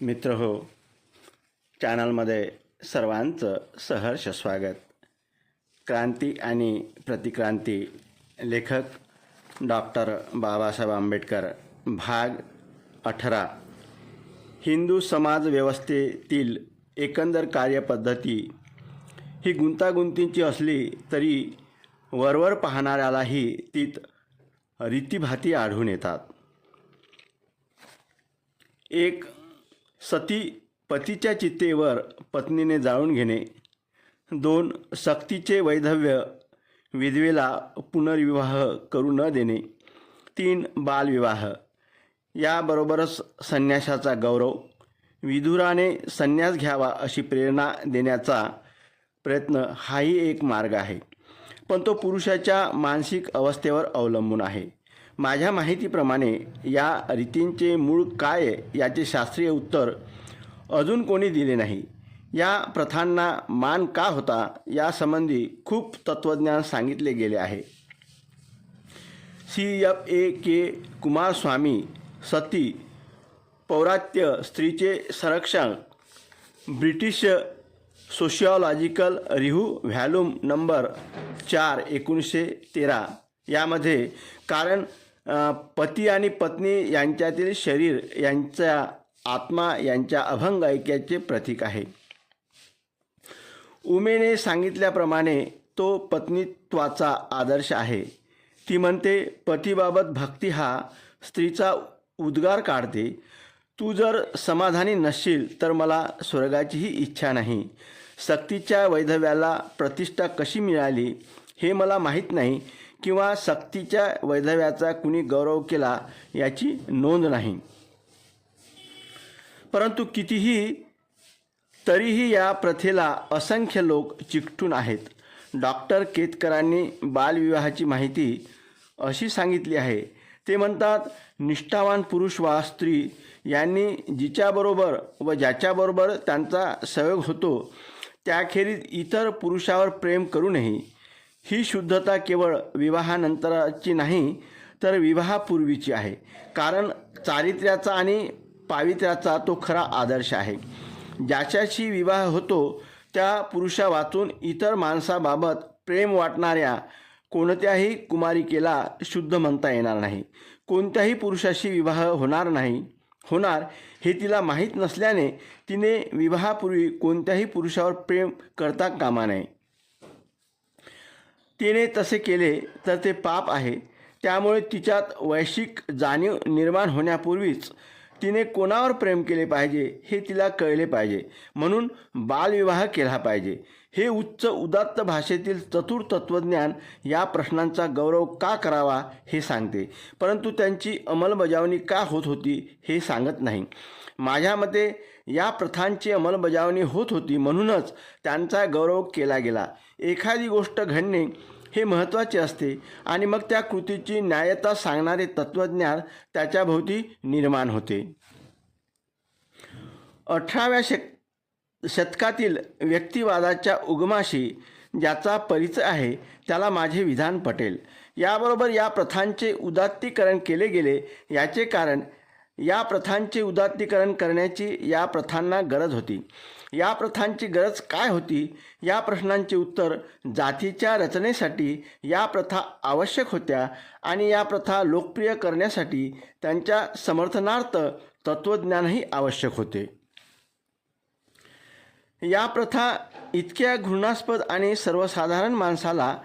मित्र हो चॅनलमध्ये सर्वांचं सहर्ष स्वागत. क्रांती आणि प्रतिक्रांती लेखक डॉक्टर बाबासाहेब आंबेडकर भाग अठरा. हिंदू समाज व्यवस्थेतील एकंदर कार्यपद्धती ही गुंतागुंतींची असली तरी वरवर पाहणाऱ्यालाही तीत रीतीभाती आढळून येतात. एक सती पतीच्या चित्तेवर पत्नीने जाळून घेणे. दोन सक्तीचे वैधव्य विधवेला पुनर्विवाह करू न देणे. तीन बालविवाह. याबरोबरच संन्यासाचा गौरव. विधुराने संन्यास घ्यावा अशी प्रेरणा देण्याचा प्रयत्न हाही एक मार्ग आहे. पण तो पुरुषाच्या मानसिक अवस्थेवर अवलंबून आहे. माझ्या माहितीप्रमाणे या रीतींचे मूळ काय याचे शास्त्रीय उत्तर अजून कोणी दिले नाही. या प्रथांना मान का होता यासंबंधी खूप तत्त्वज्ञान सांगितले गेले आहे. C F A K Coomaraswamy सती पौरात्य स्त्रीचे संरक्षण British sociological review volume number चार एकोणीसशे तेरा यामध्ये कारण पती आणि पत्नी यांच्यातील शरीर यांचा आत्मा यांच्या अभंग ऐक्याचे प्रतीक आहे. उमेने सांगितल्याप्रमाणे तो पत्नीत्वाचा आदर्श आहे. ती म्हणते पतीबाबत भक्ती हा स्त्रीचा उद्गार काढते. तू जर समाधानी नसशील तर मला स्वर्गाचीही इच्छा नाही. सक्तीच्या वैधव्याला प्रतिष्ठा कशी मिळाली हे मला माहीत नाही. किंवा सक्तीच्या वैधव्याचा कुणी गौरव केला याची नोंद नाही. परंतु कितीही तरीही या प्रथेला असंख्य लोक चिकटून आहेत. डॉक्टर केतकरांनी बालविवाहाची माहिती अशी सांगितली आहे. ते म्हणतात निष्ठावान पुरुष वा स्त्री यांनी जिच्याबरोबर व ज्याच्याबरोबर त्यांचा सहयोग होतो त्याखेरीज इतर पुरुषावर प्रेम करू नये. ही शुद्धता केवळ विवाहानंतरची नाही तर विवाहापूर्वीची आहे. कारण चारित्र्याचा आणि पावित्र्याचा तो खरा आदर्श आहे. ज्याच्याशी विवाह होतो त्या पुरुषा वाचून इतर माणसाबाबत प्रेम वाटणाऱ्या कोणत्याही कुमारिकेला शुद्ध म्हणता येणार नाही. कोणत्याही पुरुषाशी विवाह होणार नाही होणार हे तिला माहीत नसल्याने तिने विवाहापूर्वी कोणत्याही पुरुषावर प्रेम करता कामा नये. तिने तसे केले तर ते पाप आहे. त्यामुळे तिच्यात वैश्विक जाणीव निर्माण होण्यापूर्वीच तिने कोणावर प्रेम केले पाहिजे हे तिला कळले पाहिजे. म्हणून बालविवाह केला पाहिजे. हे उच्च उदात्त भाषेतील चतुर तत्त्वज्ञान या प्रश्नांचा गौरव का करावा हे सांगते. परंतु त्यांची अंमलबजावणी का होत होती हे सांगत नाही. माझ्या मते या प्रथांची अंमलबजावणी होत होती म्हणूनच त्यांचा गौरव केला गेला. एखादी गोष्ट घडणे हे महत्त्वाचे असते आणि मग त्या कृतीची न्यायता सांगणारे तत्त्वज्ञान त्याच्याभोवती निर्माण होते. अठराव्या शक शतकातील व्यक्तिवादाच्या उगमाशी ज्याचा परिचय आहे त्याला माझे विधान पटेल. याबरोबर या प्रथांचे उदात्तीकरण केले गेले याचे कारण या प्रथांचे उदात्तीकरण करण्याची या प्रथांना गरज होती. या प्रथांची गरज काय होती? या प्रश्नांचे उत्तर जातीच्या रचनेसाठी या प्रथा आवश्यक होत्या आणि या प्रथा लोकप्रिय करण्यासाठी त्यांच्या समर्थनार्थ तत्त्वज्ञानही आवश्यक होते. या प्रथा इतक्या घृणास्पद आणि सर्वसाधारण माणसाला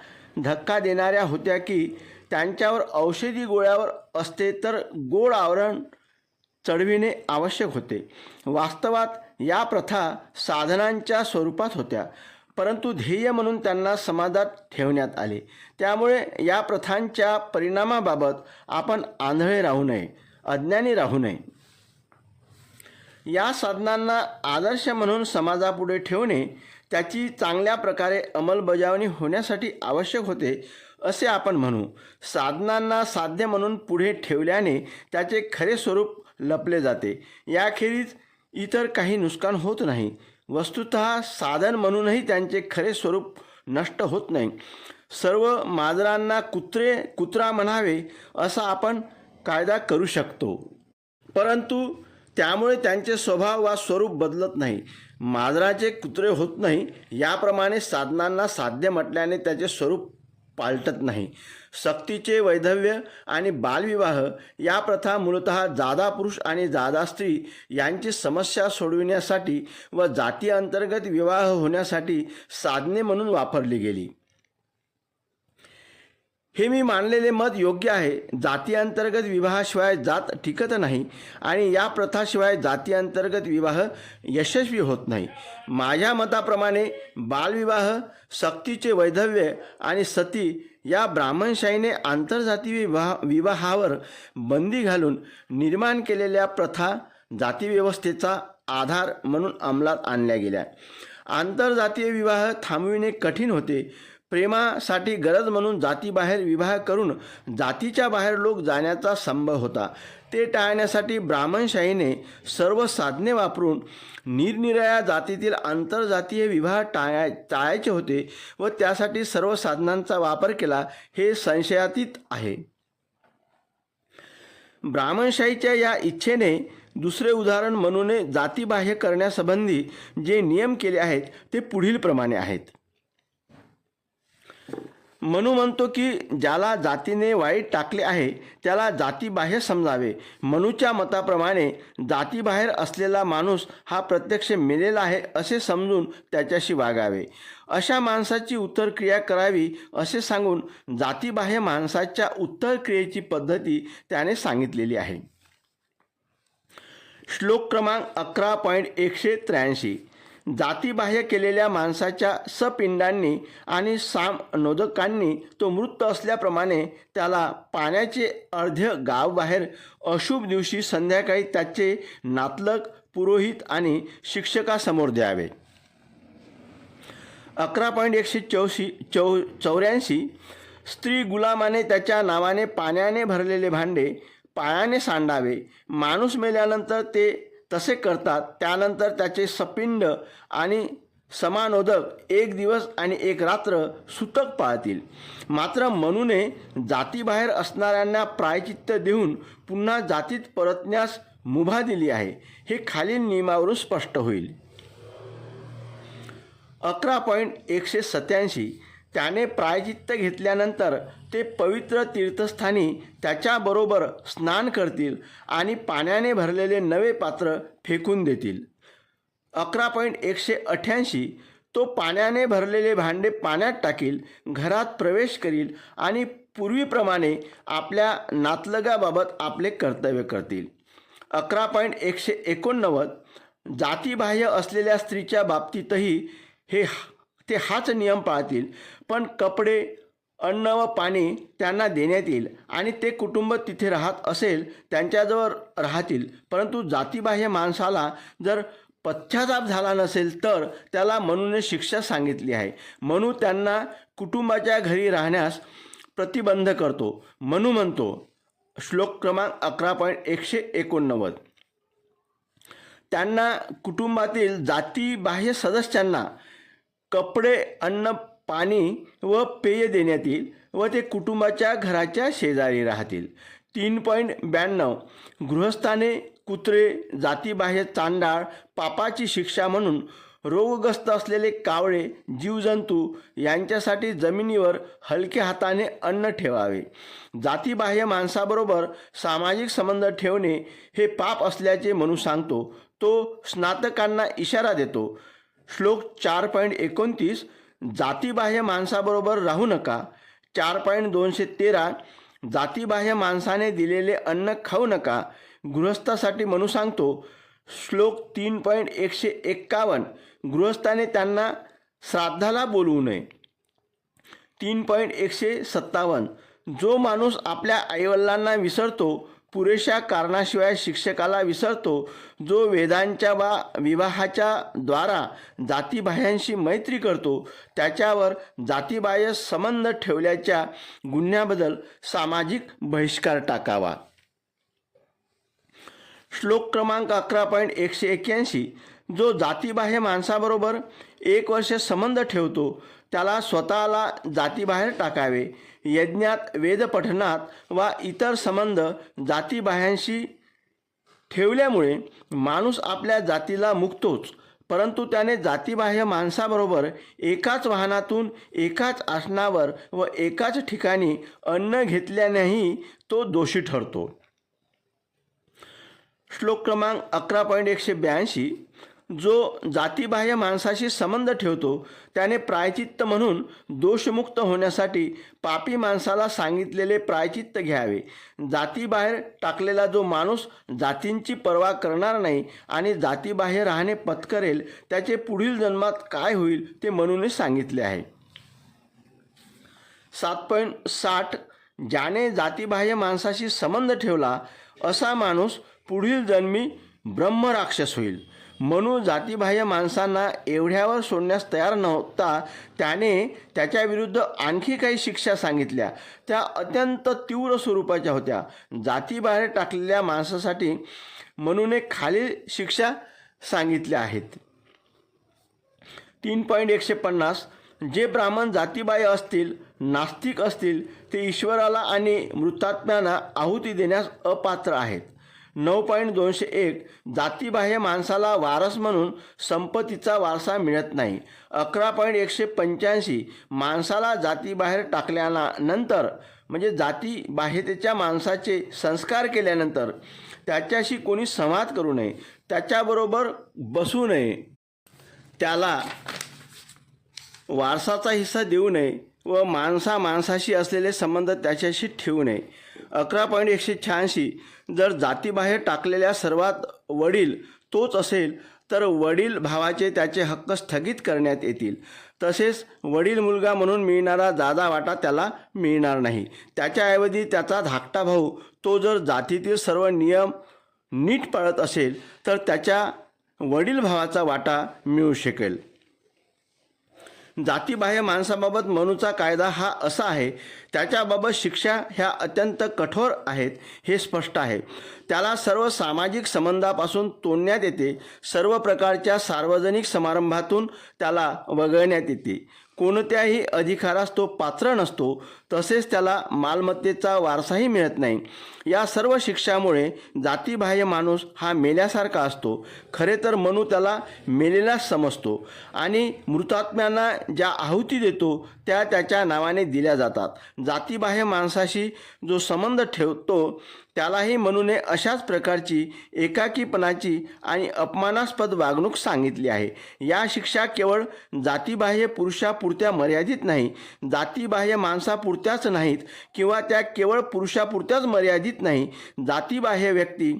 धक्का देणाऱ्या होत्या की त्यांच्यावर औषधी गोळ्यावर असते तर गोड आवरण चढविणे आवश्यक होते. वास्तवात या प्रथा साधनांच्या स्वरूपात होत्या परंतु ध्येय म्हणून त्यांना समाजात ठेवण्यात आले. त्यामुळे या प्रथांच्या परिणामाबाबत आपण आंधळे राहू नये अज्ञानी राहू नये. या साधनांना आदर्श म्हणून समाजापुढे ठेवणे त्याची चांगल्या प्रकारे अंमलबजावणी होण्यासाठी आवश्यक होते असे आपण म्हणू. साधनांना साध्य म्हणून पुढे ठेवल्याने त्याचे खरे स्वरूप लपले जाते. याखेरीज इतर काही नुकसान होत नाही. वस्तुत साधन म्हणूनही त्यांचे खरे स्वरूप नष्ट होत नाही. सर्व माजरांना कुत्रे कुत्रा म्हणावे असा आपण कायदा करू शकतो. परंतु त्यामुळे त्यांचे स्वभाव वा स्वरूप बदलत नाही. मांजराचे कुत्रे होत नाही. याप्रमाणे साधनांना साध्य म्हटल्याने त्याचे स्वरूप पालटत नाही. सक्तीचे वैधव्य आणि बालविवाह या प्रथा मूलतः जादा पुरुष आणि जादा स्त्री यांची समस्या सोडविण्यासाठी व जाती अंतर्गत विवाह होण्यासाठी साधने म्हणून वापरली गेली. हे मी मानलेले मत योग्य आहे. जाती अंतर्गत विवाहाशिवाय जात टिकत नाही आणि या प्रथाशिवाय जाती अंतर्गत विवाह यशस्वी होत नाही. माझ्या मताप्रमाणे बालविवाह सक्तीचे वैधव्य आणि सती या ब्राह्मणशाहीने आंतरजाती विवाह विवाहावर बंदी घालून निर्माण केलेल्या प्रथा जातीव्यवस्थेचा आधार म्हणून अंमलात आणल्या गेल्या. आंतरजातीय विवाह थांबविणे कठीण होते. प्रेमासाठी गरज म्हणून जातीबाहेर विवाह करून जातीच्या बाहेर लोक जाण्याचा संभव होता. ते टाळण्यासाठी ब्राह्मणशाहीने सर्व साधने वापरून निरनिराळ्या जातीतील आंतरजातीय विवाह टाळाय टाळायचे होते व त्यासाठी सर्व साधनांचा वापर केला हे संशयातीत आहे. ब्राह्मणशाहीच्या या इच्छेने दुसरे उदाहरण म्हणून जातीबाह्य करण्यासंबंधी जे नियम केले आहेत ते पुढील प्रमाणे आहेत. मनू म्हणतो की ज्याला जातीने वाईट टाकले आहे त्याला जातीबाह्य समजावे. मनूच्या मताप्रमाणे जातीबाहेर असलेला माणूस हा प्रत्यक्ष मेलेला आहे असे समजून त्याच्याशी वागावे. अशा माणसाची उत्तरक्रिया करावी असे सांगून जातीबाह्य माणसाच्या उत्तरक्रियेची पद्धती त्याने सांगितलेली आहे. श्लोक क्रमांक अकरा पॉईंट एकशे त्र्याऐंशी. जातीबाह्य केलेल्या माणसाच्या सपिंडांनी आणि साम नोदकांनी तो मृत असल्याप्रमाणे त्याला पाण्याचे अर्ध्य गावबाहेर अशुभ दिवशी संध्याकाळी त्याचे नातलक पुरोहित आणि शिक्षकासमोर द्यावे. अकरा पॉईंट एकशे चौशी चौ चौऱ्याऐंशी स्त्री गुलामाने त्याच्या नावाने पाण्याने भरलेले भांडे पायाने सांडावे. माणूस मेल्यानंतर ते तसे करतात. त्यानंतर त्याचे सपिंड आणि समानोदक एक दिवस आणि एक रात्र सुतक पाळतील. मात्र मनूने जातीबाहेर असणाऱ्यांना प्रायचित्त देऊन पुन्हा जातीत परतण्यास मुभा दिली आहे. हे खालील नियमावरून स्पष्ट होईल. अकरा पॉईंट एकशे सत्याऐंशी त्याने प्रायचित्त घेतल्यानंतर ते पवित्र तीर्थस्थानी त्याच्याबरोबर स्नान करतील आणि पाण्याने भरलेले नवे पात्र फेकून देतील. अकरा पॉईंट एकशे अठ्ठ्याऐंशी तो पाण्याने भरलेले भांडे पाण्यात टाकील घरात प्रवेश करील आणि पूर्वीप्रमाणे आपल्या नातलगाबाबत आपले कर्तव्य करतील. अकरा पॉईंट एकशे एकोणनव्वद जातीबाह्य असलेल्या स्त्रीच्या बाबतीतही हे ते हाच नियम पाळतील. पण कपडे अन्न व पाणी त्यांना देण्यात येईल आणि ते कुटुंब तिथे राहत असेल त्यांच्याजवळ राहतील. परंतु जातीबाह्य माणसाला जर पश्चाताप झाला नसेल तर त्याला मनूने शिक्षा सांगितली आहे. मनू त्यांना कुटुंबाच्या घरी राहण्यास प्रतिबंध करतो. मनू म्हणतो श्लोक क्रमांक अकरा पॉईंट एकशे एकोणनव्वद. त्यांना कुटुंबातील जातीबाह्य सदस्यांना कपडे अन्न पाणी व पेय देण्यात येईल व ते कुटुंबाच्या घराच्या शेजारी राहतील. तीन पॉईंट ब्याण्णव. गृहस्थाने कुत्रे जातीबाह्य चांडाळ पापाची शिक्षा म्हणून रोगग्रस्त असलेले कावळे जीवजंतू यांच्यासाठी जमिनीवर हलक्या हाताने अन्न ठेवावे. जातीबाह्य माणसाबरोबर सामाजिक संबंध ठेवणे हे पाप असल्याचे म्हणून सांगतो. तो स्नातकांना इशारा देतो. श्लोक चार पॉईंट एकोणतीस जातीबाह्य माणसाबरोबर राहू नका. चार पॉईंट दोनशे तेरा जातीबाह्य माणसाने दिलेले अन्न खाऊ नका. गृहस्थासाठी म्हणू सांगतो श्लोक तीन पॉईंट एकशे एक्कावन्न गृहस्थाने त्यांना श्राद्धाला बोलवू नये. तीन पॉईंट एकशे सत्तावन्न जो माणूस आपल्या आईवडिलांना विसरतो पुरेशा कारणाशिवाय शिक्षकाला विसरतो जो वेदांच्या वा विवाहाच्या द्वारा जातीबाह्यांशी मैत्री करतो त्याच्यावर जातीबाह्य संबंध ठेवल्याच्या गुन्ह्याबद्दल सामाजिक बहिष्कार टाकावा. श्लोक क्रमांक अकरा पॉईंट एकशे एक्क्याऐंशी जो जातीबाह्य माणसाबरोबर एक वर्ष संबंध ठेवतो त्याला स्वतःला जातीबाहेर टाकावे. यज्ञात वेदपठणात वा इतर संबंध जातीबाह्यांशी ठेवल्यामुळे माणूस आपल्या जातीला मुक्तोच. परंतु त्याने जातीबाह्य माणसाबरोबर एकाच वाहनातून एकाच आसनावर व एकाच ठिकाणी अन्न घेतल्यानेही तो दोषी ठरतो. श्लोक क्रमांक अकरा पॉईंट एकशे ब्याऐंशी जो जातीबाह्य माणसाशी संबंध ठेवतो त्याने प्रायचित्त म्हणून दोषमुक्त होण्यासाठी पापी माणसाला सांगितलेले प्रायचित्त घ्यावे. जातीबाहेर टाकलेला जो माणूस जातींची पर्वा करणार नाही आणि जातीबाहेर राहणे पत्करेल त्याचे पुढील जन्मात काय होईल ते म्हणूनच सांगितले आहे. सात पॉईंट साठ ज्याने जातीबाह्य माणसाशी संबंध ठेवला असा माणूस पुढील जन्मी ब्रह्मराक्षस होईल. म्हणून जातीबाह्य माणसांना एवढ्यावर सोडण्यास तयार नव्हता. त्याने त्याच्याविरुद्ध आणखी काही शिक्षा सांगितल्या. त्या अत्यंत तीव्र स्वरूपाच्या होत्या. जातीबाहेर टाकलेल्या माणसासाठी म्हणून खालील शिक्षा सांगितल्या आहेत. तीन पॉईंट एकशे पन्नास. जे ब्राह्मण जातीबाह्य असतील नास्तिक असतील ते ईश्वराला आणि मृतात्म्यांना आहुती देण्यास अपात्र आहेत. नऊ पॉईंट दोनशे एक जातीबाह्य माणसाला वारस म्हणून संपत्तीचा वारसा मिळत नाही. अकरा पॉईंट एकशे पंच्याऐंशी माणसाला जातीबाहेर टाकल्याना नंतर म्हणजे जातीबाह्यतेच्या माणसाचे संस्कार केल्यानंतर त्याच्याशी कोणी संवाद करू नये त्याच्याबरोबर बसू नये. त्याला वारसाचा हिस्सा देऊ नये. व माणसा माणसाशी असलेले संबंध त्याच्याशी ठेवू नये. अकरा पॉईंट एकशे शहाऐंशी जर जातीबाहेर टाकलेल्या सर्वात वडील तोच असेल तर वडील भावाचे त्याचे हक्क स्थगित करण्यात येतील. तसेच वडील मुलगा म्हणून मिळणारा जादा वाटा त्याला मिळणार नाही. त्याच्याऐवजी त्याचा धाकटा भाऊ तो जर जातीतील सर्व नियम नीट पाळत असेल तर त्याच्या वडील भावाचा वाटा मिळू शकेल. जातीबाह्य माणसाबाबत मनूचा कायदा हा असा आहे त्याच्याबाबत शिक्षा ह्या अत्यंत कठोर आहेत हे स्पष्ट आहे. त्याला सर्व सामाजिक संबंधापासून तोडण्यात येते सर्व प्रकारच्या सार्वजनिक समारंभातून त्याला वगळण्यात येते. कोणत्याही अधिकारास तो पात्र नसतो तसेच त्याला मालमत्तेचा वारसाही मिळत नाही. या सर्व शिक्षामुळे जातीबाह्य माणूस हा मेल्यासारखा असतो. खरे तर मनू त्याला मेलेलाच समजतो आणि मृतात्म्यांना ज्या आहुती देतो त्या त्याच्या नावाने दिल्या जातात. जातीबाह्य माणसाशी जो संबंध ठेवतो त्यालाही मनूने अशाच प्रकारची एकाकीपणाची आणि अपमानास्पद वागणूक सांगितली आहे. या शिक्षा केवळ जातीबाह्य पुरुषापुरत्या मर्यादित नाही जातीबाह्य माणसापुरत्याच नाहीत किंवा त्या केवळ पुरुषापुरत्याच मर्यादित नाही. जातीबाह्य व्यक्ती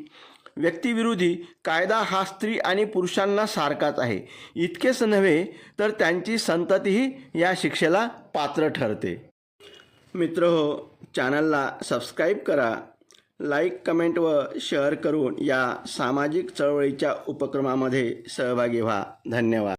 व्यक्तिविरोधी कायदा हा स्त्री आणि पुरुषांना सारखाच आहे. इतकेच नव्हे तर त्यांची संततीही या शिक्षेला पात्र ठरते. मित्र हो चॅनलला सबस्क्राईब करा. लाईक कमेंट व शेअर करून या सामाजिक चळवळीच्या उपक्रमामध्ये सहभागी व्हा. धन्यवाद.